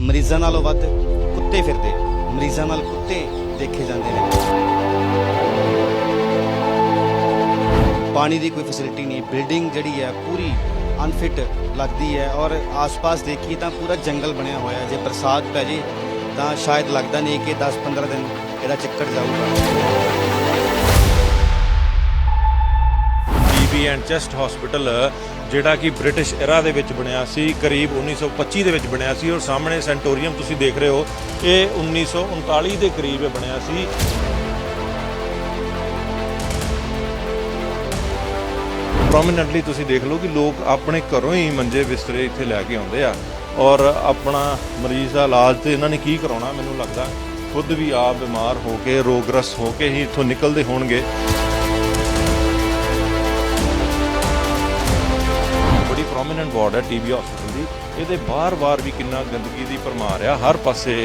ਮਰੀਜ਼ਾਂ ਨਾਲੋਂ ਵੱਧ ਕੁੱਤੇ ਫਿਰਦੇ। ਮਰੀਜ਼ਾਂ ਨਾਲ ਕੁੱਤੇ ਦੇਖੇ ਜਾਂਦੇ ਨੇ। ਪਾਣੀ ਦੀ ਕੋਈ ਫੈਸਿਲਿਟੀ ਨਹੀਂ ਬਿਲਡਿੰਗ ਜਿਹੜੀ ਹੈ ਪੂਰੀ ਅਨਫਿਟ ਲੱਗਦੀ ਹੈ ਔਰ ਆਸ-ਪਾਸ ਦੇਖੀ ਤਾਂ ਪੂਰਾ ਜੰਗਲ ਬਣਿਆ ਹੋਇਆ ਜੇ ਬਰਸਾਤ ਪੈ ਜੇ ਤਾਂ ਸ਼ਾਇਦ ਲੱਗਦਾ ਨਹੀਂ ਕਿ 10-15 ਦਿਨ ਇਹਦਾ ਚੱਕਰ ਜਾਊਗਾ। ਟੀਬੀ ਐਂਡ ਚੈਸਟ ਹਸਪੀਟਲ, ਜਿਹੜਾ ਕਿ ਬ੍ਰਿਟਿਸ਼ ਐਰਾ ਦੇ ਵਿੱਚ ਬਣਿਆ ਸੀ, ਕਰੀਬ 1925 ਦੇ ਵਿੱਚ ਬਣਿਆ ਸੀ ਔਰ ਸਾਹਮਣੇ ਸੈਂਟੋਰੀਅਮ ਤੁਸੀਂ ਦੇਖ ਰਹੇ ਹੋ, ਇਹ 1939 ਦੇ ਕਰੀਬ ਬਣਿਆ ਸੀ। ਪ੍ਰੋਮਿਨੈਂਟਲੀ ਤੁਸੀਂ ਦੇਖ ਲਓ ਕਿ ਲੋਕ ਆਪਣੇ ਘਰੋਂ ਹੀ ਮੰਜੇ ਬਿਸਤਰੇ ਇੱਥੇ ਲੈ ਕੇ ਆਉਂਦੇ ਆ ਔਰ ਆਪਣਾ ਮਰੀਜ਼ ਦਾ ਇਲਾਜ ਤੇ ਇਹਨਾਂ ਨੇ ਕੀ ਕਰਾਉਣਾ ਮੈਨੂੰ ਲੱਗਦਾ, ਖੁਦ ਵੀ ਆਪ ਬਿਮਾਰ ਹੋ ਕੇ, ਰੋਗਗ੍ਰਸਤ ਹੋ ਕੇ ਹੀ ਇੱਥੋਂ ਨਿਕਲਦੇ ਹੋਣਗੇ। ਪ੍ਰੋਮਿਨੈਂਟ ਵਾਰਡ ਹੈ ਟੀਬੀ ਹਸਪੀਟਲ ਦੀ। ਇਹਦੇ ਬਾਰ-ਬਾਰ ਵੀ ਕਿੰਨਾ ਗੰਦਗੀ ਦੀ ਭਰਮਾਰ ਆ। ਹਰ ਪਾਸੇ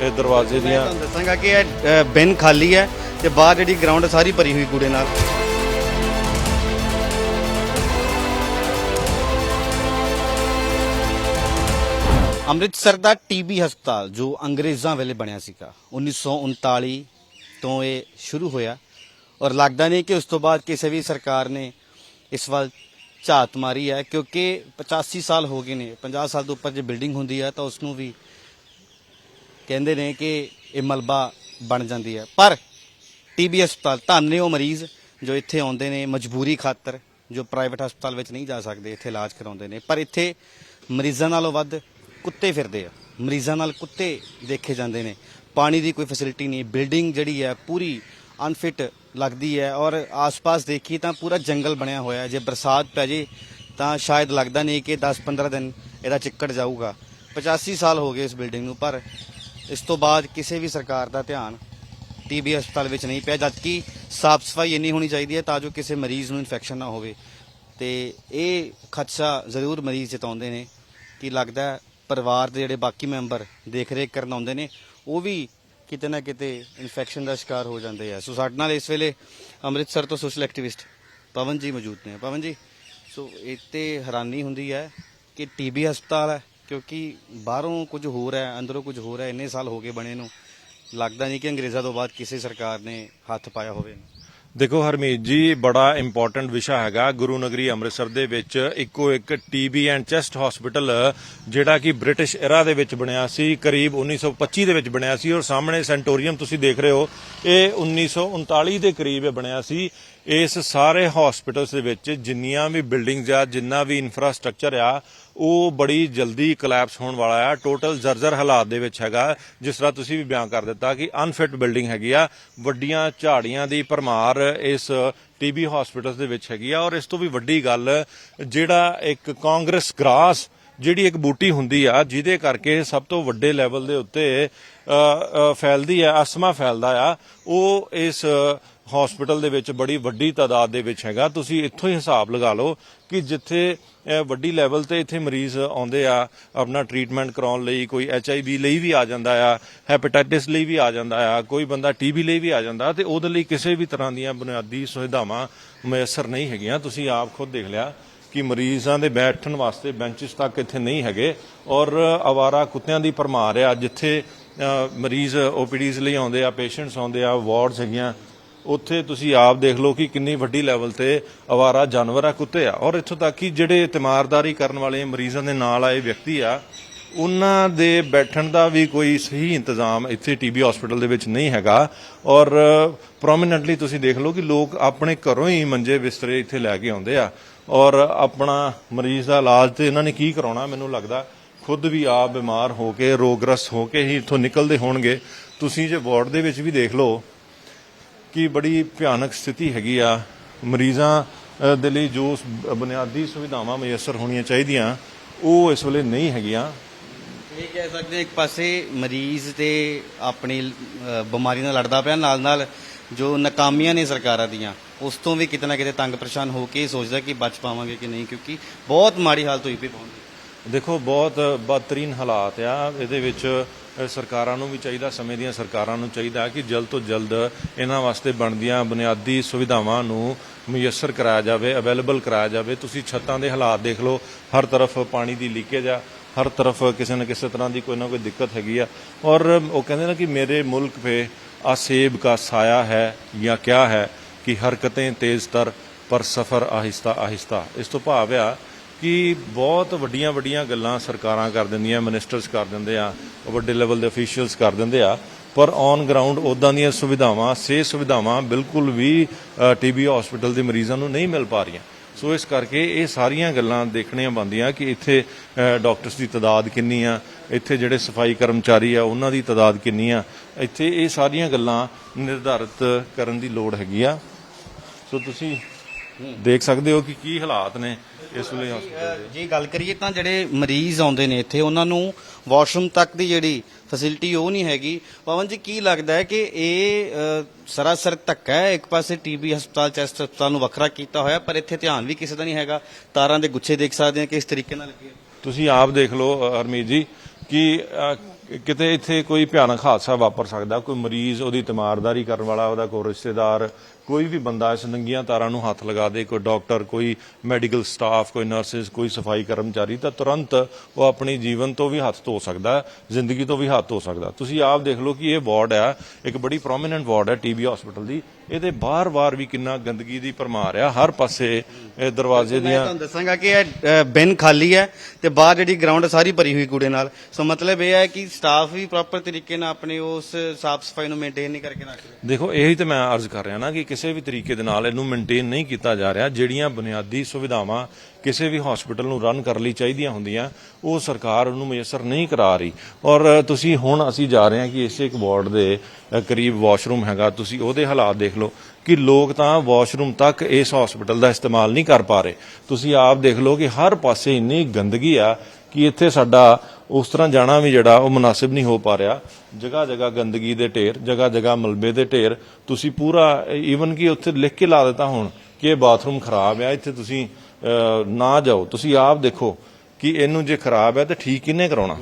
ਇਹ ਦਰਵਾਜ਼ੇ ਮੈਂ ਦੀਆਂ ਤੁਹਾਨੂੰ ਦੱਸਾਂਗਾ ਕਿ ਇਹ ਬਿਨ ਖਾਲੀ ਹੈ ਤੇ ਬਾਹਰ ਜਿਹੜੀ ਗਰਾਊਂਡ ਸਾਰੀ ਭਰੀ ਹੋਈ ਕੂੜੇ ਨਾਲ। ਅੰਮ੍ਰਿਤਸਰ ਦਾ ਟੀਬੀ ਹਸਪਤਾਲ ਜੋ ਅੰਗਰੇਜ਼ਾਂ ਵੇਲੇ ਬਣਿਆ ਸੀਗਾ 1939 ਤੋਂ ਇਹ ਸ਼ੁਰੂ ਹੋਇਆ। ਔਰ ਲੱਗਦਾ ਨਹੀਂ ਕਿ ਉਸ ਤੋਂ ਬਾਅਦ ਕਿਸੇ ਵੀ ਸਰਕਾਰ ਨੇ ਇਸ ਵੱਲ ਝਾਤ ਮਾਰੀ ਹੈ, ਕਿਉਂਕਿ 85 ਸਾਲ ਹੋ ਗਏ ਨੇ। 50 ਸਾਲ ਤੋਂ ਉੱਪਰ ਜੇ ਬਿਲਡਿੰਗ ਹੁੰਦੀ ਹੈ, ਤਾਂ ਉਸ ਨੂੰ ਵੀ ਕਹਿੰਦੇ ਨੇ ਕਿ ਇਹ ਮਲਬਾ ਬਣ ਜਾਂਦੀ ਹੈ। ਪਰ ਟੀਬੀ ਹਸਪਤਾਲ, ਧੰਨ ਉਹ ਮਰੀਜ਼ ਜੋ ਇੱਥੇ ਆਉਂਦੇ ਨੇ ਮਜਬੂਰੀ ਖਾਤਰ, ਜੋ ਪ੍ਰਾਈਵੇਟ ਹਸਪਤਾਲ ਵਿੱਚ ਨਹੀਂ ਜਾ ਸਕਦੇ, ਇੱਥੇ ਇਲਾਜ ਕਰਾਉਂਦੇ ਨੇ। ਪਰ ਇੱਥੇ ਮਰੀਜ਼ਾਂ ਨਾਲੋਂ ਵੱਧ ਕੁੱਤੇ ਫਿਰਦੇ ਆ। ਮਰੀਜ਼ਾਂ ਨਾਲ ਕੁੱਤੇ ਦੇਖੇ ਜਾਂਦੇ ਨੇ। ਪਾਣੀ ਦੀ ਕੋਈ ਫੈਸਿਲਿਟੀ ਨਹੀਂ। ਬਿਲਡਿੰਗ ਜਿਹੜੀ ਹੈ, ਪੂਰੀ ਅਨਫਿਟ ਲੱਗਦੀ ਹੈ ਔਰ ਆਸ-ਪਾਸ ਦੇਖੀ ਤਾਂ ਪੂਰਾ ਜੰਗਲ ਬਣਿਆ ਹੋਇਆ ਹੈ। ਜੇ ਬਰਸਾਤ ਪੈ ਜੇ ਤਾਂ ਸ਼ਾਇਦ ਲੱਗਦਾ ਨਹੀਂ ਕਿ 10-15 ਦਿਨ ਇਹਦਾ ਚਿੱਕੜ ਜਾਊਗਾ। 85 ਸਾਲ ਹੋ ਗਏ ਇਸ ਬਿਲਡਿੰਗ ਨੂੰ, ਪਰ ਇਸ ਤੋਂ ਬਾਅਦ ਕਿਸੇ ਵੀ ਸਰਕਾਰ ਦਾ ਧਿਆਨ ਟੀਬੀ ਹਸਪਤਾਲ ਵਿੱਚ ਨਹੀਂ ਪਿਆ, ਜਦਕਿ ਸਾਫ਼ ਸਫ਼ਾਈ ਇੰਨੀ ਹੋਣੀ ਚਾਹੀਦੀ ਹੈ ਤਾਂ ਜੋ ਕਿਸੇ ਮਰੀਜ਼ ਨੂੰ ਇਨਫੈਕਸ਼ਨ ਨਾ ਹੋਵੇ। ਤੇ ਇਹ ਖਦਸ਼ਾ ਜ਼ਰੂਰ ਮਰੀਜ਼ ਜਤਾਉਂਦੇ ਨੇ ਕਿ ਲੱਗਦਾ ਪਰਿਵਾਰ ਦੇ ਜਿਹੜੇ ਬਾਕੀ ਮੈਂਬਰ ਦੇਖ ਰੇਖ ਕਰਨ ਆਉਂਦੇ ਨੇ, ਉਹ ਵੀ ਕਿਤੇ ਨਾ ਕਿਤੇ ਇਨਫੈਕਸ਼ਨ ਦਾ ਸ਼ਿਕਾਰ ਹੋ ਜਾਂਦੇ ਆ। ਸੋ ਸਾਡੇ ਨਾਲ ਇਸ ਵੇਲੇ ਅੰਮ੍ਰਿਤਸਰ ਤੋਂ ਸੋਸ਼ਲ ਐਕਟਿਵਿਸਟ ਪਵਨ ਜੀ ਮੌਜੂਦ ਨੇ। ਪਵਨ ਜੀ ਸੋ ਇੱਥੇ ਹੈਰਾਨੀ ਹੁੰਦੀ ਹੈ ਕਿ ਟੀਬੀ ਹਸਪਤਾਲ ਹੈ, ਕਿਉਂਕਿ ਬਾਹਰੋਂ ਕੁਝ ਹੋਰ ਹੈ ਅੰਦਰੋਂ ਕੁਝ ਹੋਰ ਹੈ ਇੰਨੇ ਸਾਲ ਹੋ ਗਏ ਬਣੇ ਨੂੰ। ਲੱਗਦਾ ਨਹੀਂ ਕਿ ਅੰਗਰੇਜ਼ਾਂ ਤੋਂ ਬਾਅਦ ਕਿਸੇ ਸਰਕਾਰ ਨੇ ਹੱਥ ਪਾਇਆ ਹੋਵੇ। ਦੇਖੋ ਹਰਮੀਤ ਜੀ, ਬੜਾ ਇੰਪੋਰਟੈਂਟ ਵਿਸ਼ਾ ਹੈਗਾ। ਗੁਰੂ ਨਗਰੀ ਅੰਮ੍ਰਿਤਸਰ ਦੇ ਵਿੱਚ ਇੱਕੋ ਇੱਕ ਟੀਬੀ ਐਂਡ ਚੈਸਟ ਹਸਪੀਟਲ ਜਿਹੜਾ ਕਿ ਬ੍ਰਿਟਿਸ਼ ਐਰਾ ਦੇ ਵਿੱਚ ਬਣਿਆ ਸੀ, ਕਰੀਬ 1925 ਦੇ ਵਿੱਚ ਬਣਿਆ ਸੀ ਔਰ ਸਾਹਮਣੇ ਸੈਂਟੋਰੀਅਮ ਤੁਸੀਂ ਦੇਖ ਰਹੇ ਹੋ, ਇਹ 1939 ਦੇ ਕਰੀਬ ਬਣਿਆ ਸੀ। ਇਸ ਸਾਰੇ ਹਸਪੀਟਲਸ ਦੇ ਵਿੱਚ ਜਿੰਨੀਆਂ ਵੀ ਬਿਲਡਿੰਗਸ ਆ, ਜਿੰਨਾ ਵੀ ਇਨਫਰਾਸਟ੍ਰਕਚਰ ਆ, ਉਹ ਬੜੀ ਜਲਦੀ ਕੋਲੈਪਸ ਹੋਣ ਵਾਲਾ ਆ। ਟੋਟਲ ਜਰਜਰ ਹਾਲਾਤ ਦੇ ਵਿੱਚ ਹੈਗਾ, ਜਿਸ ਤਰ੍ਹਾਂ ਤੁਸੀਂ ਵੀ ਬਿਆਨ ਕਰ ਦਿੱਤਾ ਕਿ ਅਨਫਿਟ ਬਿਲਡਿੰਗ ਹੈਗੀ ਆ, ਵੱਡੀਆਂ ਝਾੜੀਆਂ ਦੀ ਭਰਮਾਰ ਇਸ ਟੀਬੀ ਹਸਪੀਟਲਸ ਦੇ ਵਿੱਚ ਹੈਗੀ ਆ। ਔਰ ਇਸ ਤੋਂ ਵੀ ਵੱਡੀ ਗੱਲ, ਜਿਹੜਾ ਇੱਕ ਕਾਂਗਰਸ ਗ੍ਰਾਸ ਜਿਹੜੀ ਇੱਕ ਬੂਟੀ ਹੁੰਦੀ ਆ, ਜਿਹਦੇ ਕਰਕੇ ਸਭ ਤੋਂ ਵੱਡੇ ਲੈਵਲ ਦੇ ਉੱਤੇ ਫੈਲਦੀ ਆ ਅਸਮਾ ਫੈਲਦਾ ਆ, ਉਹ ਇਸ ਹਸਪੀਟਲ ਦੇ ਵਿੱਚ ਬੜੀ ਵੱਡੀ ਤਾਦਾਦ ਦੇ ਵਿੱਚ ਹੈਗਾ। ਤੁਸੀਂ ਇੱਥੋਂ ਹੀ ਹਿਸਾਬ ਲਗਾ ਲਓ ਕਿ ਜਿੱਥੇ ਵੱਡੀ ਲੈਵਲ ਤੇ ਇੱਥੇ ਮਰੀਜ਼ ਆਉਂਦੇ ਆ ਆਪਣਾ ਟ੍ਰੀਟਮੈਂਟ ਕਰਾਉਣ ਲਈ ਕੋਈ ਐਚਆਈਵੀ ਲਈ ਵੀ ਆ ਜਾਂਦਾ ਆ ਹੈਪੇਟਾਈਟਿਸ ਲਈ ਵੀ ਆ ਜਾਂਦਾ ਆ ਕੋਈ ਬੰਦਾ ਟੀਬੀ ਲਈ ਵੀ ਆ ਜਾਂਦਾ ਤੇ ਉਹਦੇ ਲਈ ਕਿਸੇ ਵੀ ਤਰ੍ਹਾਂ ਦੀਆਂ ਬੁਨਿਆਦੀ ਸੁਵਿਧਾਵਾਂ ਮੁਯੱਸਰ ਨਹੀਂ ਹੈਗੀਆਂ। ਤੁਸੀਂ ਆਪ ਖੁਦ ਦੇਖ ਲਿਆ ਕਿ ਮਰੀਜ਼ਾਂ ਦੇ ਬੈਠਣ ਵਾਸਤੇ ਬੈਂਚਸ ਤੱਕ ਇੱਥੇ ਨਹੀਂ ਹੈਗੇ ਔਰ ਆਵਾਰਾ ਕੁੱਤਿਆਂ ਦੀ ਭਰਮਾਰ ਆ ਜਿੱਥੇ ਅ, ਮਰੀਜ਼ ਓਪੀਡੀਜ਼ ਲਈ ਆਉਂਦੇ ਆ ਪੇਸ਼ੈਂਟਸ ਆਉਂਦੇ ਆ ਵਾਰਡਸ ਹੈਗੀਆਂ ਉੱਥੇ ਤੁਸੀਂ ਆਪ ਦੇਖ ਲਓ ਕਿ ਕਿੰਨੀ ਵੱਡੀ ਲੈਵਲ ਤੇ ਅਵਾਰਾ ਜਾਨਵਰ ਆ, ਕੁੱਤੇ ਆ। ਔਰ ਇੱਥੋਂ ਤੱਕ ਕਿ ਜਿਹੜੇ ਤਿਮਾਰਦਾਰੀ ਕਰਨ ਵਾਲੇ ਮਰੀਜ਼ਾਂ ਦੇ ਨਾਲ ਆਏ ਵਿਅਕਤੀ ਆ, ਉਹਨਾਂ ਦੇ ਬੈਠਣ ਦਾ ਵੀ ਕੋਈ ਸਹੀ ਇੰਤਜ਼ਾਮ ਇੱਥੇ ਟੀਬੀ ਹਸਪੀਟਲ ਦੇ ਵਿੱਚ ਨਹੀਂ ਹੈਗਾ। ਔਰ ਪ੍ਰੋਮਿਨੈਂਟਲੀ ਤੁਸੀਂ ਦੇਖ ਲਓ ਕਿ ਲੋਕ ਆਪਣੇ ਘਰੋਂ ਹੀ ਮੰਜੇ ਬਿਸਤਰੇ ਇੱਥੇ ਲੈ ਕੇ ਆਉਂਦੇ ਆ। ਔਰ ਆਪਣਾ ਮਰੀਜ਼ ਦਾ ਇਲਾਜ ਤੇ ਇਹਨਾਂ ਨੇ ਕੀ ਕਰਾਉਣਾ, ਮੈਨੂੰ ਲੱਗਦਾ ਖੁਦ ਵੀ ਆਪ ਬਿਮਾਰ ਹੋ ਕੇ, ਰੋਗਗ੍ਰਸਤ ਹੋ ਕੇ ਹੀ ਇੱਥੋਂ ਨਿਕਲਦੇ ਹੋਣਗੇ। ਤੁਸੀਂ ਜੇ ਵਾਰਡ ਦੇ ਵਿੱਚ ਵੀ ਦੇਖ ਲਓ ਕਿ ਬੜੀ ਭਿਆਨਕ ਸਥਿਤੀ ਹੈਗੀ ਆ। ਮਰੀਜ਼ਾਂ ਦੇ ਲਈ ਜੋ ਬੁਨਿਆਦੀ ਸੁਵਿਧਾਵਾਂ ਮੁਯੱਸਰ ਹੋਣੀਆਂ ਚਾਹੀਦੀਆਂ ਉਹ ਇਸ ਵੇਲੇ ਨਹੀਂ ਹੈਗੀਆਂ। ਇਹ ਕਹਿ ਸਕਦੇ ਇੱਕ ਪਾਸੇ ਮਰੀਜ਼ ਤੇ ਆਪਣੀ ਬਿਮਾਰੀ ਨਾਲ ਲੜਦਾ ਪਿਆ ਨਾਲ ਨਾਲ ਜੋ ਨਾਕਾਮੀਆਂ ਨੇ ਸਰਕਾਰਾਂ ਦੀਆਂ ਉਸ ਤੋਂ ਵੀ ਕਿਤੇ ਨਾ ਕਿਤੇ ਤੰਗ ਪਰੇਸ਼ਾਨ ਹੋ ਕੇ ਸੋਚਦਾ ਕਿ ਬਚ ਪਾਵਾਂਗੇ ਕਿ ਨਹੀਂ ਕਿਉਂਕਿ ਬਹੁਤ ਮਾੜੀ ਹਾਲਤ ਹੋਈ ਪਈ ਪਹੁੰਚ ਦੇਖੋ ਬਹੁਤ ਬਦਤਰੀਨ ਹਾਲਾਤ ਆ। ਇਹਦੇ ਵਿੱਚ ਸਰਕਾਰਾਂ ਨੂੰ ਵੀ ਚਾਹੀਦਾ, ਸਮੇਂ ਦੀਆਂ ਸਰਕਾਰਾਂ ਨੂੰ ਚਾਹੀਦਾ ਕਿ ਜਲਦ ਤੋਂ ਜਲਦ ਇਹਨਾਂ ਵਾਸਤੇ ਬਣਦੀਆਂ ਬੁਨਿਆਦੀ ਸੁਵਿਧਾਵਾਂ ਨੂੰ ਮੁਯਸਰ ਕਰਾਇਆ ਜਾਵੇ ਅਵੇਲੇਬਲ ਕਰਾਇਆ ਜਾਵੇ। ਤੁਸੀਂ ਛੱਤਾਂ ਦੇ ਹਾਲਾਤ ਦੇਖ ਲਓ, ਹਰ ਤਰਫ ਪਾਣੀ ਦੀ ਲੀਕੇਜ ਆ, ਹਰ ਤਰਫ ਕਿਸੇ ਨਾ ਕਿਸੇ ਤਰ੍ਹਾਂ ਦੀ ਕੋਈ ਨਾ ਕੋਈ ਦਿੱਕਤ ਹੈਗੀ ਆ। ਔਰ ਉਹ ਕਹਿੰਦੇ ਨਾ ਕਿ ਮੇਰੇ ਮੁਲਕ 'ਤੇ ਆਸੇਬ ਦਾ ਸਾਇਆ ਹੈ ਜਾਂ ਕਿਆ ਹੈ ਕਿ ਹਰਕਤਾਂ ਤੇਜ਼ ਤਰ ਪਰ ਸਫ਼ਰ ਆਹਿਸਤਾ ਆਹਿਸਤਾ ਇਸ ਤੋਂ ਭਾਵ ਆ ਕਿ ਬਹੁਤ ਵੱਡੀਆਂ ਵੱਡੀਆਂ ਗੱਲਾਂ ਸਰਕਾਰਾਂ ਕਰ ਦਿੰਦੀਆਂ ਮਿਨਿਸਟਰਸ ਕਰ ਦਿੰਦੇ ਆ, ਵੱਡੇ ਲੈਵਲ ਦੇ ਅਫੀਸ਼ੀਅਲਸ ਕਰ ਦਿੰਦੇ ਆ, ਪਰ ਔਨ ਗਰਾਊਂਡ ਉਦਾਂ ਦੀਆਂ ਸੁਵਿਧਾਵਾਂ ਸਿਹਤ ਸੁਵਿਧਾਵਾਂ ਬਿਲਕੁਲ ਵੀ ਟੀਬੀ ਹਸਪੀਟਲ ਦੇ ਮਰੀਜ਼ਾਂ ਨੂੰ ਨਹੀਂ ਮਿਲ ਪਾ ਰਹੀਆਂ। ਸੋ ਇਸ ਕਰਕੇ ਇਹ ਸਾਰੀਆਂ ਗੱਲਾਂ ਦੇਖਣੀਆਂ ਬੰਦੀਆਂ ਕਿ ਇੱਥੇ ਡਾਕਟਰਸ ਦੀ ਤਾਦਾਦ ਕਿੰਨੀ ਆ, ਇੱਥੇ ਜਿਹੜੇ ਸਫ਼ਾਈ ਕਰਮਚਾਰੀ ਆ, ਉਹਨਾਂ ਦੀ ਤਾਦਾਦ ਕਿੰਨੀ ਆ। ਇੱਥੇ ਇਹ ਸਾਰੀਆਂ ਗੱਲਾਂ ਨਿਰਧਾਰਿਤ ਕਰਨ ਦੀ ਲੋੜ ਹੈਗੀ ਆ। ਸੋ ਤੁਸੀਂ ਦੇਖ ਸਕਦੇ ਹੋ ਕਿ ਕੀ ਹਾਲਾਤ ਨੇ ਇਸ ਵੇਲੇ ਦੇ ਜੇ ਗੱਲ ਕਰੀਏ ਤਾਂ ਜਿਹੜੇ ਮਰੀਜ਼ ਆਉਂਦੇ ਨੇ ਇੱਥੇ ਉਹਨਾਂ ਨੂੰ ਵਾਸ਼ਰੂਮ ਤੱਕ ਦੀ ਜਿਹੜੀ ਫੈਸਿਲਿਟੀ ਉਹ ਨਹੀਂ ਹੈਗੀ। ਪਵਨ ਜੀ ਕੀ ਲੱਗਦਾ ਹੈ ਕਿ ਇਹ ਸਰਾਸਰ ਧੱਕਾ ਹੈ? ਇੱਕ ਪਾਸੇ ਟੀਬੀ ਹਸਪਤਾਲ ਚੈਸਟ ਹਸਪਤਾਲ ਨੂੰ ਵੱਖਰਾ ਕੀਤਾ ਹੋਇਆ ਪਰ ਇੱਥੇ ਧਿਆਨ ਵੀ ਕਿਸੇ ਦਾ ਨਹੀਂ ਹੈਗਾ। ਤਾਰਾਂ ਦੇ ਗੁੱਛੇ ਦੇਖ ਸਕਦੇ ਹਾਂ ਕਿ ਇਸ ਤਰੀਕੇ ਨਾਲ ਲੱਗੇ। ਤੁਸੀਂ ਆਪ ਦੇਖ ਲਓ ਹਰਮੀਤ ਜੀ ਕਿ ਕਿਤੇ ਇੱਥੇ ਕੋਈ ਭਿਆਨਕ ਹਾਦਸਾ ਵਾਪਰ ਸਕਦਾ? ਕੋਈ ਮਰੀਜ਼ ਉਹਦੀ ਤਿਮਾਰਦਾਰੀ ਕਰਨ ਵਾਲਾ ਉਹਦਾ ਕੋਈ ਰਿਸ਼ਤੇਦਾਰ ਕੋਈ ਵੀ ਬੰਦਾ ਇਸ ਨੰਗੀਆਂ ਤਾਰਾਂ ਨੂੰ ਹੱਥ ਲਗਾ ਦੇ ਕੋਈ ਡਾਕਟਰ ਕੋਈ ਮੈਡੀਕਲ ਸਟਾਫ ਕੋਈ ਨਰਸਿਸ ਕੋਈ ਸਫ਼ਾਈ ਕਰਮਚਾਰੀ ਤਾਂ ਤੁਰੰਤ ਉਹ ਆਪਣੀ ਜੀਵਨ ਤੋਂ ਵੀ ਹੱਥ ਧੋ ਸਕਦਾ ਜ਼ਿੰਦਗੀ ਤੋਂ ਵੀ ਹੱਥ ਧੋ ਸਕਦਾ। ਤੁਸੀਂ ਆਪ ਦੇਖ ਲਓ ਕਿ ਇਹ ਵਾਰਡ ਹੈ ਇੱਕ ਬੜੀ ਪ੍ਰੋਮਿਨੈਂਟ ਵਾਰਡ ਹੈ ਟੀਬੀ ਹਸਪੀਟਲ ਦੀ। ਇਹਦੇ ਬਾਰ-ਬਾਰ ਵੀ ਕਿੰਨਾ ਗੰਦਗੀ ਦੀ ਭਰਮਾਰ ਆ ਹਰ ਪਾਸੇ ਇਹ ਦਰਵਾਜ਼ੇ ਮੈਂ ਦੀਆਂ ਤੁਹਾਨੂੰ ਦੱਸਾਂਗਾ ਕਿ ਇਹ ਬਿਨ ਖਾਲੀ ਹੈ ਤੇ ਬਾਹਰ ਜਿਹੜੀ ਗਰਾਊਂਡ ਸਾਰੀ ਭਰੀ ਹੋਈ ਕੂੜੇ ਨਾਲ। ਸੋ ਮਤਲਬ ਇਹ ਹੈ ਕਿ ਸਟਾਫ ਵੀ ਪ੍ਰੋਪਰ ਤਰੀਕੇ ਨਾਲ ਆਪਣੇ ਉਸ ਸਾਫ਼ ਸਫ਼ਾਈ ਨੂੰ ਮੇਨਟੇਨ ਨਹੀਂ ਕਰਕੇ ਰੱਖ ਰਿਹਾ। ਦੇਖੋ ਇਹੀ ਤੇ ਮੈਂ ਅਰਜ਼ ਕਰ ਰਿਹਾ ਨਾ ਕਿ ਕਿਸੇ ਵੀ ਤਰੀਕੇ ਦੇ ਨਾਲ ਇਹਨੂੰ ਮੇਨਟੇਨ ਨਹੀਂ ਕੀਤਾ ਜਾ ਰਿਹਾ, ਜਿਹੜੀਆਂ ਬੁਨਿਆਦੀ ਸੁਵਿਧਾਵਾਂ ਕਿਸੇ ਵੀ ਹਸਪੀਟਲ ਨੂੰ ਰਨ ਕਰਨ ਲਈ ਚਾਹੀਦੀਆਂ ਹੁੰਦੀਆਂ, ਉਹ ਸਰਕਾਰ ਉਹਨੂੰ ਮੁਯਸਰ ਨਹੀਂ ਕਰਾ ਰਹੀ। ਔਰ ਤੁਸੀਂ ਹੁਣ ਅਸੀਂ ਜਾ ਰਹੇ ਹਾਂ ਕਿ ਇਸੇ ਇੱਕ ਵਾਰਡ ਦੇ ਕਰੀਬ ਵਾਸ਼ਰੂਮ ਹੈਗਾ, ਤੁਸੀਂ ਉਹਦੇ ਹਾਲਾਤ ਦੇਖ ਲਓ ਕਿ ਲੋਕ ਤਾਂ ਵਾਸ਼ਰੂਮ ਤੱਕ ਇਸ ਹਸਪੀਟਲ ਦਾ ਇਸਤੇਮਾਲ ਨਹੀਂ ਕਰ ਪਾ ਰਹੇ। ਤੁਸੀਂ ਆਪ ਦੇਖ ਲਓ ਕਿ ਹਰ ਪਾਸੇ ਇੰਨੀ ਗੰਦਗੀ ਆ ਕਿ ਇੱਥੇ ਸਾਡਾ ਉਸ ਤਰ੍ਹਾਂ ਜਾਣਾ ਵੀ ਜਿਹੜਾ ਉਹ ਮੁਨਾਸਿਬ ਨਹੀਂ ਹੋ ਪਾ ਰਿਹਾ। ਜਗ੍ਹਾ ਜਗ੍ਹਾ ਗੰਦਗੀ ਦੇ ਢੇਰ ਜਗ੍ਹਾ ਜਗ੍ਹਾ ਮਲਬੇ ਦੇ ਢੇਰ। ਤੁਸੀਂ ਪੂਰਾ ਈਵਨ ਕਿ ਉੱਥੇ ਲਿਖ ਕੇ ਲਾ ਦਿੱਤਾ ਹੁਣ ਕਿ ਇਹ ਬਾਥਰੂਮ ਖਰਾਬ ਆ ਇੱਥੇ ਤੁਸੀਂ ਨਾ ਜਾਓ। ਤੁਸੀਂ ਆਪ ਦੇਖੋ ਕਿ ਇਹਨੂੰ ਜੇ ਖਰਾਬ ਹੈ ਤਾਂ ਠੀਕ ਕਿਹਨੇ ਕਰਾਉਣਾ?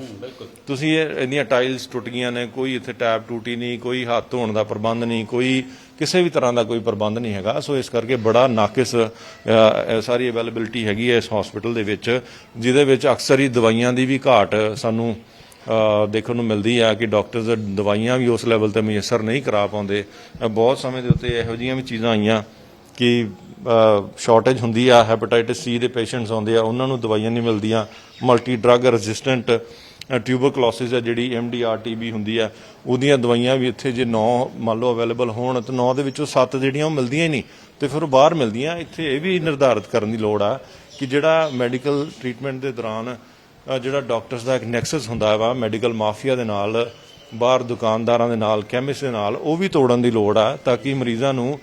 ਤੁਸੀਂ ਇਹ ਇਹਦੀਆਂ ਟਾਈਲਸ ਟੁੱਟ ਗਈਆਂ ਨੇ ਕੋਈ ਇੱਥੇ ਟੈਪ ਟੂਟੀ ਨਹੀਂ ਕੋਈ ਹੱਥ ਧੋਣ ਦਾ ਪ੍ਰਬੰਧ ਨਹੀਂ ਕੋਈ ਕਿਸੇ ਵੀ ਤਰ੍ਹਾਂ ਦਾ ਕੋਈ ਪ੍ਰਬੰਧ ਨਹੀਂ ਹੈਗਾ। ਸੋ ਇਸ ਕਰਕੇ ਬੜਾ ਨਾਕਿਸ ਸਾਰੀ ਅਵੇਲੇਬਿਲਟੀ ਹੈਗੀ ਹੈ ਇਸ ਹਸਪੀਟਲ ਦੇ ਵਿੱਚ, ਜਿਹਦੇ ਵਿੱਚ ਅਕਸਰ ਹੀ ਦਵਾਈਆਂ ਦੀ ਵੀ ਘਾਟ ਸਾਨੂੰ ਦੇਖਣ ਨੂੰ ਮਿਲਦੀ ਆ ਕਿ ਡਾਕਟਰਸ ਦਵਾਈਆਂ ਵੀ ਉਸ ਲੈਵਲ ਤੇ ਮੁਯੱਸਰ ਨਹੀਂ ਕਰਾ ਪਾਉਂਦੇ। ਬਹੁਤ ਸਮੇਂ ਦੇ ਉੱਤੇ ਇਹੋ ਜਿਹੀਆਂ ਵੀ ਚੀਜ਼ਾਂ ਆਈਆਂ ਕਿ ਸ਼ਾਰਟੇਜ ਹੁੰਦੀ ਆ ਹੈਪੇਟਾਈਟਿਸ ਸੀ ਦੇ ਪੇਸ਼ੈਂਟਸ ਆਉਂਦੇ ਆ, ਉਹਨਾਂ ਨੂੰ ਦਵਾਈਆਂ ਨਹੀਂ ਮਿਲਦੀਆਂ ਮਲਟੀ ਡਰੱਗ ਰੈਜ਼ਿਸਟੈਂਟ ਟਿਊਬਰਕਲੋਸਿਸ ਹੈ, ਜਿਹੜੀ ਐਮਡੀਆਰ ਟੀਬੀ ਹੁੰਦੀ ਆ ਉਹਦੀਆਂ ਦਵਾਈਆਂ ਵੀ ਇੱਥੇ ਜੇ 9 ਮੰਨ ਲਓ ਅਵੇਲੇਬਲ ਹੋਣ, ਤਾਂ 9 ਦੇ ਵਿੱਚੋਂ 7 ਜਿਹੜੀਆਂ ਉਹ ਮਿਲਦੀਆਂ ਹੀ ਨਹੀਂ। ਤੇ ਫਿਰ ਉਹ ਬਾਹਰ ਮਿਲਦੀਆਂ, ਇੱਥੇ ਇਹ ਵੀ ਨਿਰਧਾਰਤ ਕਰਨ ਦੀ ਲੋੜ ਆ ਕਿ ਜਿਹੜਾ ਮੈਡੀਕਲ ਟ੍ਰੀਟਮੈਂਟ ਦੇ ਦੌਰਾਨ ਜਿਹੜਾ ਡਾਕਟਰਸ ਦਾ ਇੱਕ ਨੈਕਸਸ ਹੁੰਦਾ ਵਾ ਮੈਡੀਕਲ ਮਾਫੀਆ ਦੇ ਨਾਲ, ਬਾਹਰ ਦੁਕਾਨਦਾਰਾਂ ਦੇ ਨਾਲ ਕੈਮਿਸਟ ਦੇ ਨਾਲ, ਉਹ ਵੀ ਤੋੜਨ ਦੀ ਲੋੜ ਆ, ਤਾਂ ਕਿ ਮਰੀਜ਼ਾਂ ਨੂੰ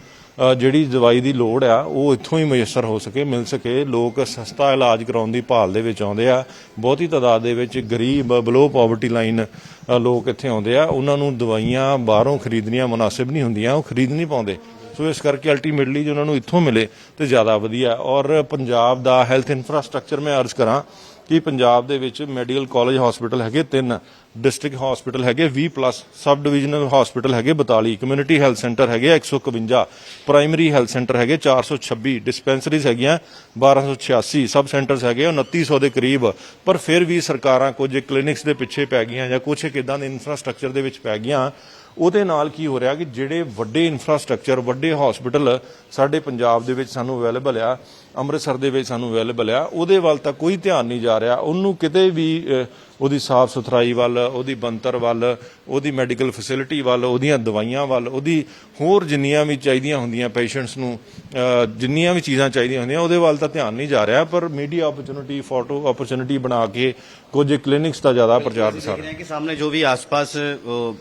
ਜਿਹੜੀ ਦਵਾਈ ਦੀ ਲੋੜ ਆ, ਉਹ ਇੱਥੋਂ ਹੀ ਮੁਯੱਸਰ ਹੋ ਸਕੇ, ਮਿਲ ਸਕੇ। ਲੋਕ ਸਸਤਾ ਇਲਾਜ ਕਰਾਉਣ ਦੀ ਭਾਲ ਦੇ ਵਿੱਚ ਆਉਂਦੇ ਆ। ਬਹੁਤੀ ਤਾਦਾਦ ਦੇ ਵਿੱਚ ਗਰੀਬ ਬਲੋ ਪਾਵਰਟੀ ਲਾਈਨ ਲੋਕ ਇੱਥੇ ਆਉਂਦੇ ਆ। ਉਹਨਾਂ ਨੂੰ ਦਵਾਈਆਂ ਬਾਹਰੋਂ ਖਰੀਦਣੀਆਂ ਮੁਨਾਸਿਬ ਨਹੀਂ ਹੁੰਦੀਆਂ, ਉਹ ਖਰੀਦ ਨਹੀਂ ਪਾਉਂਦੇ। ਸੋ ਇਸ ਕਰਕੇ ਅਲਟੀਮੇਟਲੀ ਜੇ ਉਹਨਾਂ ਨੂੰ ਇੱਥੋਂ ਮਿਲੇ, ਤੇ ਜ਼ਿਆਦਾ ਵਧੀਆ। ਔਰ ਪੰਜਾਬ ਦਾ ਹੈਲਥ ਇਨਫਰਾਸਟ੍ਰਕਚਰ ਮੈਂ ਅਰਜ਼ ਕਰਾਂ ਕਿ ਪੰਜਾਬ ਦੇ ਵਿੱਚ ਮੈਡੀਕਲ ਕਾਲਜ ਹਸਪੀਟਲ ਹੈਗੇ ਤਿੰਨ, ਡਿਸਟ੍ਰਿਕਟ ਹਸਪੀਟਲ ਹੈਗੇ 20 ਪਲੱਸ ਸਬ ਡਿਵੀਜ਼ਨਲ ਹਸਪੀਟਲ ਹੈਗੇ 42 ਕਮਿਊਨਿਟੀ ਹੈਲਥ ਸੈਂਟਰ ਹੈਗੇ 151 ਪ੍ਰਾਇਮਰੀ ਹੈਲਥ ਸੈਂਟਰ ਹੈਗੇ 426 ਡਿਸਪੈਂਸਰੀਜ਼ ਹੈਗੀਆਂ 1286 ਸਬ ਸੈਂਟਰਸ ਹੈਗੇ 2900 ਦੇ ਕਰੀਬ, ਪਰ ਫਿਰ ਵੀ ਸਰਕਾਰਾਂ ਕੁਝ ਕਲੀਨਿਕਸ ਦੇ ਪਿੱਛੇ ਪੈ ਗਈਆਂ ਜਾਂ ਕੁਝ ਇਦਾਂ ਦੇ ਇਨਫਰਾਸਟ੍ਰਕਚਰ ਦੇ ਵਿੱਚ ਪੈ ਗਈਆਂ, ਉਹਦੇ ਨਾਲ ਕੀ ਹੋ ਰਿਹਾ ਕਿ ਜਿਹੜੇ ਵੱਡੇ ਇਨਫਰਾਸਟ੍ਰਕਚਰ ਵੱਡੇ ਹਸਪੀਟਲ ਸਾਡੇ ਪੰਜਾਬ ਦੇ ਵਿੱਚ ਸਾਨੂੰ ਅਵੇਲੇਬਲ ਆ ਅੰਮ੍ਰਿਤਸਰ ਦੇ ਵਿੱਚ ਸਾਨੂੰ ਅਵੇਲੇਬਲ ਆ। ਉਹਦੇ ਵੱਲ ਤਾਂ ਕੋਈ ਧਿਆਨ ਨਹੀਂ ਜਾ ਰਿਹਾ। ਉਹਨੂੰ ਕਿਤੇ ਵੀ ਉਹਦੀ ਸਾਫ਼ ਸੁਥਰਾਈ ਵੱਲ ਉਹਦੀ ਬੰਤਰ ਵੱਲ ਉਹਦੀ ਮੈਡੀਕਲ ਫੈਸਿਲਿਟੀ ਵੱਲ ਉਹਦੀਆਂ ਦਵਾਈਆਂ ਵੱਲ ਉਹਦੀ ਹੋਰ ਜਿੰਨੀਆਂ ਵੀ ਚਾਹੀਦੀਆਂ ਹੁੰਦੀਆਂ ਪੇਸ਼ੈਂਟਸ ਨੂੰ ਜਿੰਨੀਆਂ ਵੀ ਚੀਜ਼ਾਂ ਚਾਹੀਦੀਆਂ ਹੁੰਦੀਆਂ ਉਹਦੇ ਵੱਲ ਤਾਂ ਧਿਆਨ ਨਹੀਂ ਜਾ ਰਿਹਾ। ਪਰ ਮੀਡੀਆ ਓਪਰਚੁਨਿਟੀ ਫੋਟੋ ਓਪਰਚੁਨਿਟੀ ਬਣਾ ਕੇ ਕੁਝ ਕਲੀਨਿਕਸ ਦਾ ਜ਼ਿਆਦਾ ਪ੍ਰਚਾਰ ਪ੍ਰਸਾਰ ਰਹੇ ਹਾਂ ਕਿ ਸਾਹਮਣੇ ਜੋ ਵੀ ਆਸ-ਪਾਸ